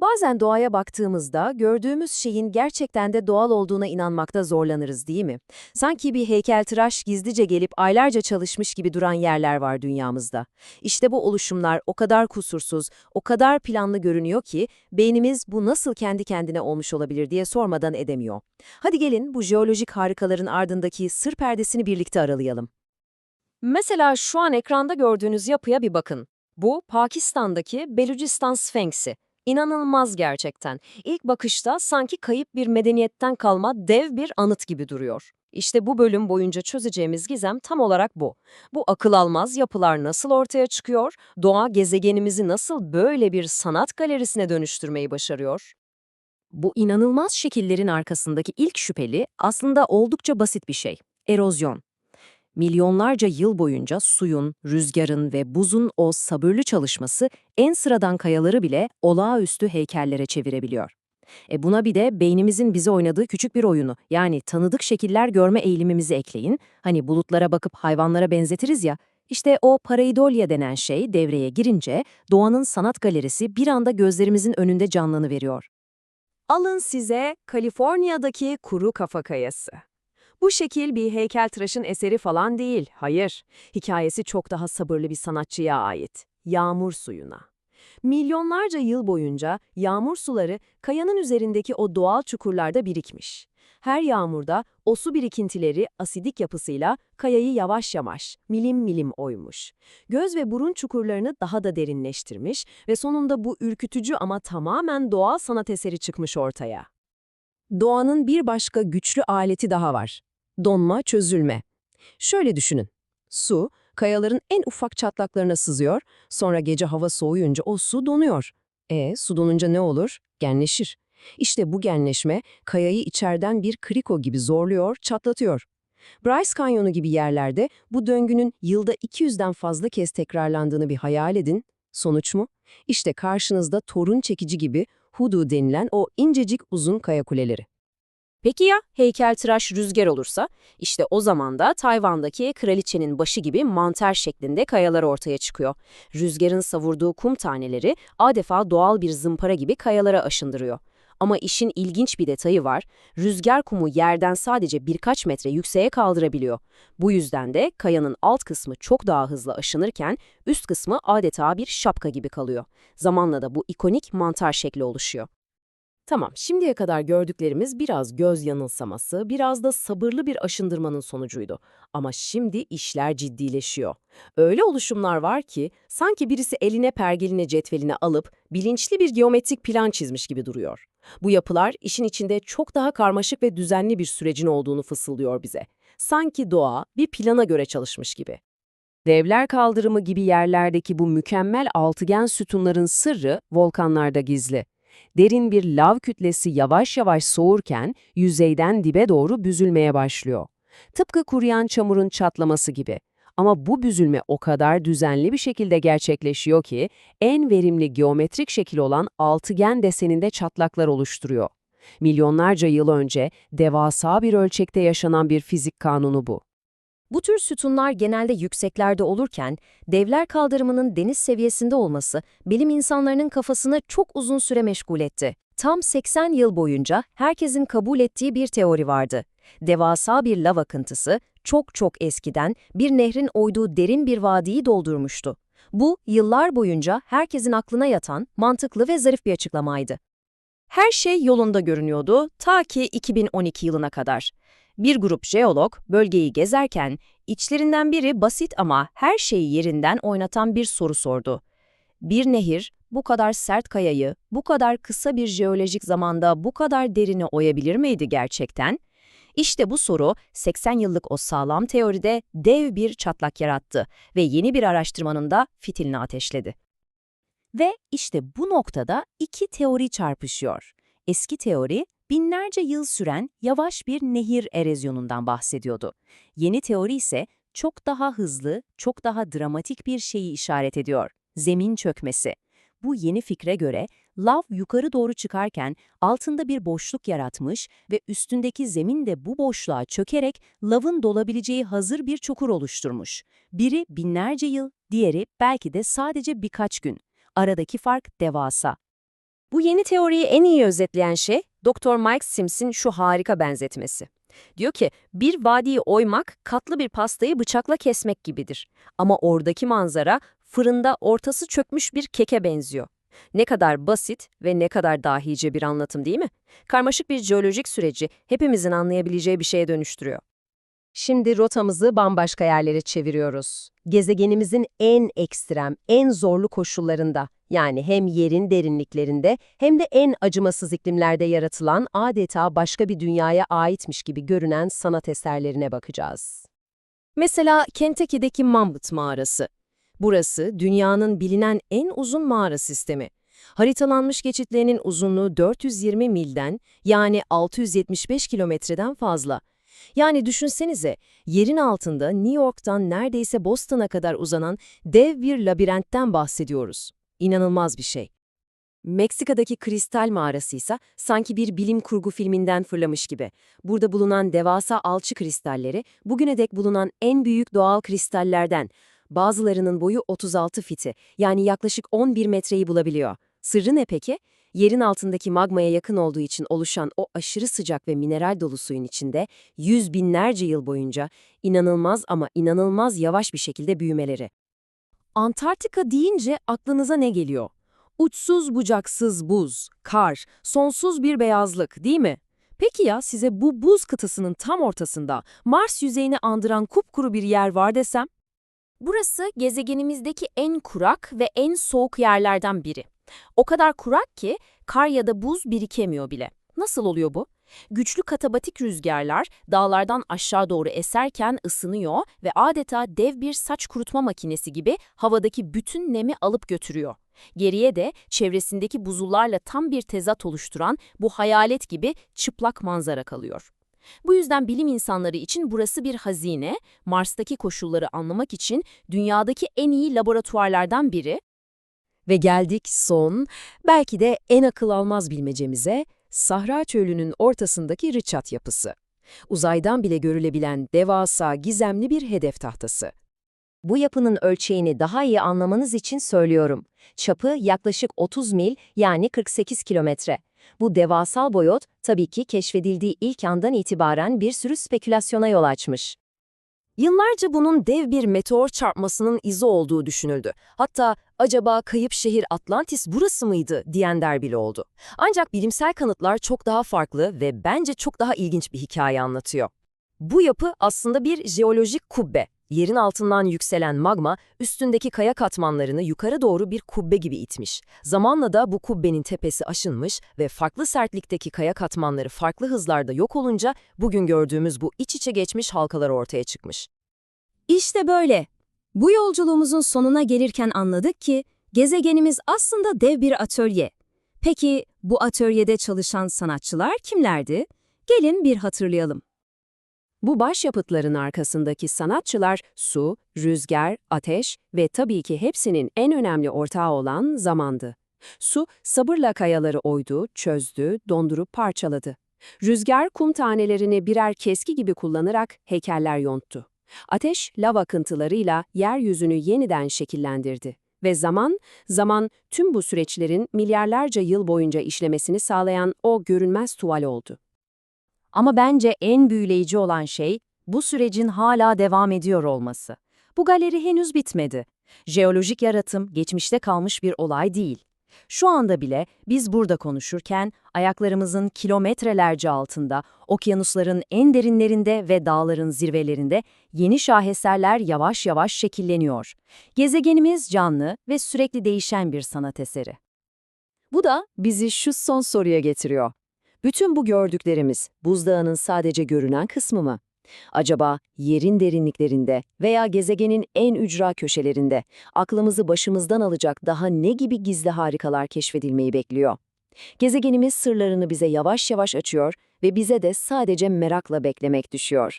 Bazen doğaya baktığımızda gördüğümüz şeyin gerçekten de doğal olduğuna inanmakta zorlanırız değil mi? Sanki bir heykeltıraş gizlice gelip aylarca çalışmış gibi duran yerler var dünyamızda. İşte bu oluşumlar o kadar kusursuz, o kadar planlı görünüyor ki beynimiz bu nasıl kendi kendine olmuş olabilir diye sormadan edemiyor. Hadi gelin bu jeolojik harikaların ardındaki sır perdesini birlikte aralayalım. Mesela şu an ekranda gördüğünüz yapıya bir bakın. Bu Pakistan'daki Belucistan Sfenksi. İnanılmaz gerçekten. İlk bakışta sanki kayıp bir medeniyetten kalma dev bir anıt gibi duruyor. İşte bu bölüm boyunca çözeceğimiz gizem tam olarak bu. Bu akıl almaz yapılar nasıl ortaya çıkıyor, doğa gezegenimizi nasıl böyle bir sanat galerisine dönüştürmeyi başarıyor? Bu inanılmaz şekillerin arkasındaki ilk şüpheli aslında oldukça basit bir şey. Erozyon. Milyonlarca yıl boyunca suyun, rüzgarın ve buzun o sabırlı çalışması en sıradan kayaları bile olağanüstü heykellere çevirebiliyor. E buna bir de beynimizin bize oynadığı küçük bir oyunu, yani tanıdık şekiller görme eğilimimizi ekleyin. Hani bulutlara bakıp hayvanlara benzetiriz ya, işte o pareidolya denen şey devreye girince doğanın sanat galerisi bir anda gözlerimizin önünde canlanıveriyor. Alın size Kaliforniya'daki kuru kafa kayası. Bu şekil bir heykeltıraşın eseri falan değil, hayır. Hikayesi çok daha sabırlı bir sanatçıya ait. Yağmur suyuna. Milyonlarca yıl boyunca yağmur suları kayanın üzerindeki o doğal çukurlarda birikmiş. Her yağmurda o su birikintileri asidik yapısıyla kayayı yavaş yavaş, milim milim oymuş. Göz ve burun çukurlarını daha da derinleştirmiş ve sonunda bu ürkütücü ama tamamen doğal sanat eseri çıkmış ortaya. Doğanın bir başka güçlü aleti daha var. Donma, çözülme. Şöyle düşünün. Su, kayaların en ufak çatlaklarına sızıyor, sonra gece hava soğuyunca o su donuyor. E, su donunca ne olur? Genleşir. İşte bu genleşme, kayayı içeriden bir kriko gibi zorluyor, çatlatıyor. Bryce Kanyonu gibi yerlerde bu döngünün yılda 200'den fazla kez tekrarlandığını bir hayal edin. Sonuç mu? İşte karşınızda torun çekici gibi hudu denilen o incecik uzun kaya kuleleri. Peki ya heykeltıraş rüzgar olursa? İşte o zaman da Tayvan'daki kraliçenin başı gibi mantar şeklinde kayalar ortaya çıkıyor. Rüzgarın savurduğu kum taneleri adeta doğal bir zımpara gibi kayalara aşındırıyor. Ama işin ilginç bir detayı var. Rüzgar kumu yerden sadece birkaç metre yükseğe kaldırabiliyor. Bu yüzden de kayanın alt kısmı çok daha hızlı aşınırken üst kısmı adeta bir şapka gibi kalıyor. Zamanla da bu ikonik mantar şekli oluşuyor. Tamam, şimdiye kadar gördüklerimiz biraz göz yanılsaması, biraz da sabırlı bir aşındırmanın sonucuydu. Ama şimdi işler ciddileşiyor. Öyle oluşumlar var ki sanki birisi eline pergeline cetveline alıp bilinçli bir geometrik plan çizmiş gibi duruyor. Bu yapılar işin içinde çok daha karmaşık ve düzenli bir sürecin olduğunu fısıldıyor bize. Sanki doğa bir plana göre çalışmış gibi. Devler kaldırımı gibi yerlerdeki bu mükemmel altıgen sütunların sırrı volkanlarda gizli. Derin bir lav kütlesi yavaş yavaş soğurken yüzeyden dibe doğru büzülmeye başlıyor. Tıpkı kuruyan çamurun çatlaması gibi. Ama bu büzülme o kadar düzenli bir şekilde gerçekleşiyor ki en verimli geometrik şekil olan altıgen deseninde çatlaklar oluşturuyor. Milyonlarca yıl önce devasa bir ölçekte yaşanan bir fizik kanunu bu. Bu tür sütunlar genelde yükseklerde olurken, devler kaldırımının deniz seviyesinde olması bilim insanlarının kafasını çok uzun süre meşgul etti. Tam 80 yıl boyunca herkesin kabul ettiği bir teori vardı. Devasa bir lav akıntısı çok çok eskiden bir nehrin oyduğu derin bir vadiyi doldurmuştu. Bu, yıllar boyunca herkesin aklına yatan, mantıklı ve zarif bir açıklamaydı. Her şey yolunda görünüyordu ta ki 2012 yılına kadar. Bir grup jeolog bölgeyi gezerken içlerinden biri basit ama her şeyi yerinden oynatan bir soru sordu. Bir nehir bu kadar sert kayayı bu kadar kısa bir jeolojik zamanda bu kadar derine oyabilir miydi gerçekten? İşte bu soru 80 yıllık o sağlam teoride dev bir çatlak yarattı ve yeni bir araştırmanın da fitilini ateşledi. Ve işte bu noktada iki teori çarpışıyor. Eski teori, binlerce yıl süren yavaş bir nehir erozyonundan bahsediyordu. Yeni teori ise çok daha hızlı, çok daha dramatik bir şeyi işaret ediyor. Zemin çökmesi. Bu yeni fikre göre lav yukarı doğru çıkarken altında bir boşluk yaratmış ve üstündeki zemin de bu boşluğa çökerek lavın dolabileceği hazır bir çukur oluşturmuş. Biri binlerce yıl, diğeri belki de sadece birkaç gün. Aradaki fark devasa. Bu yeni teoriyi en iyi özetleyen şey Dr. Mike Sims'in şu harika benzetmesi. Diyor ki bir vadiyi oymak katlı bir pastayı bıçakla kesmek gibidir. Ama oradaki manzara fırında ortası çökmüş bir keke benziyor. Ne kadar basit ve ne kadar dahice bir anlatım değil mi? Karmaşık bir jeolojik süreci hepimizin anlayabileceği bir şeye dönüştürüyor. Şimdi rotamızı bambaşka yerlere çeviriyoruz. Gezegenimizin en ekstrem, en zorlu koşullarında, yani hem yerin derinliklerinde hem de en acımasız iklimlerde yaratılan adeta başka bir dünyaya aitmiş gibi görünen sanat eserlerine bakacağız. Mesela Kentucky'deki Mammoth Mağarası. Burası dünyanın bilinen en uzun mağara sistemi. Haritalanmış geçitlerinin uzunluğu 420 milden yani 675 kilometreden fazla. Yani düşünsenize, yerin altında New York'tan neredeyse Boston'a kadar uzanan dev bir labirentten bahsediyoruz. İnanılmaz bir şey. Meksika'daki kristal mağarası ise sanki bir bilim kurgu filminden fırlamış gibi. Burada bulunan devasa alçı kristalleri bugüne dek bulunan en büyük doğal kristallerden. Bazılarının boyu 36 fiti yani yaklaşık 11 metreyi bulabiliyor. Sırrı ne peki? Yerin altındaki magmaya yakın olduğu için oluşan o aşırı sıcak ve mineral dolu suyun içinde yüz binlerce yıl boyunca inanılmaz ama inanılmaz yavaş bir şekilde büyümeleri. Antarktika deyince aklınıza ne geliyor? Uçsuz bucaksız buz, kar, sonsuz bir beyazlık değil mi? Peki ya size bu buz kıtasının tam ortasında Mars yüzeyini andıran kupkuru bir yer var desem? Burası gezegenimizdeki en kurak ve en soğuk yerlerden biri. O kadar kurak ki kar ya da buz birikemiyor bile. Nasıl oluyor bu? Güçlü katabatik rüzgarlar dağlardan aşağı doğru eserken ısınıyor ve adeta dev bir saç kurutma makinesi gibi havadaki bütün nemi alıp götürüyor. Geriye de çevresindeki buzullarla tam bir tezat oluşturan bu hayalet gibi çıplak manzara kalıyor. Bu yüzden bilim insanları için burası bir hazine, Mars'taki koşulları anlamak için dünyadaki en iyi laboratuvarlardan biri. Ve geldik son, belki de en akıl almaz bilmecemize, Sahra Çölü'nün ortasındaki Richat yapısı. Uzaydan bile görülebilen devasa, gizemli bir hedef tahtası. Bu yapının ölçeğini daha iyi anlamanız için söylüyorum. Çapı yaklaşık 30 mil yani 48 kilometre. Bu devasal boyut tabii ki keşfedildiği ilk andan itibaren bir sürü spekülasyona yol açmış. Yıllarca bunun dev bir meteor çarpmasının izi olduğu düşünüldü. Hatta acaba kayıp şehir Atlantis burası mıydı diyenler bile oldu. Ancak bilimsel kanıtlar çok daha farklı ve bence çok daha ilginç bir hikaye anlatıyor. Bu yapı aslında bir jeolojik kubbe. Yerin altından yükselen magma, üstündeki kaya katmanlarını yukarı doğru bir kubbe gibi itmiş. Zamanla da bu kubbenin tepesi aşınmış ve farklı sertlikteki kaya katmanları farklı hızlarda yok olunca bugün gördüğümüz bu iç içe geçmiş halkalar ortaya çıkmış. İşte böyle. Bu yolculuğumuzun sonuna gelirken anladık ki gezegenimiz aslında dev bir atölye. Peki bu atölyede çalışan sanatçılar kimlerdi? Gelin bir hatırlayalım. Bu başyapıtların arkasındaki sanatçılar su, rüzgar, ateş ve tabii ki hepsinin en önemli ortağı olan zamandı. Su, sabırla kayaları oydu, çözdü, dondurup parçaladı. Rüzgar, kum tanelerini birer keski gibi kullanarak heykeller yonttu. Ateş, lav akıntılarıyla yeryüzünü yeniden şekillendirdi. Ve zaman, zaman tüm bu süreçlerin milyarlarca yıl boyunca işlemesini sağlayan o görünmez tuval oldu. Ama bence en büyüleyici olan şey bu sürecin hala devam ediyor olması. Bu galeri henüz bitmedi. Jeolojik yaratım geçmişte kalmış bir olay değil. Şu anda bile biz burada konuşurken ayaklarımızın kilometrelerce altında, okyanusların en derinlerinde ve dağların zirvelerinde yeni şaheserler yavaş yavaş şekilleniyor. Gezegenimiz canlı ve sürekli değişen bir sanat eseri. Bu da bizi şu son soruya getiriyor. Bütün bu gördüklerimiz buzdağının sadece görünen kısmı mı? Acaba yerin derinliklerinde veya gezegenin en ücra köşelerinde aklımızı başımızdan alacak daha ne gibi gizli harikalar keşfedilmeyi bekliyor? Gezegenimiz sırlarını bize yavaş yavaş açıyor ve bize de sadece merakla beklemek düşüyor.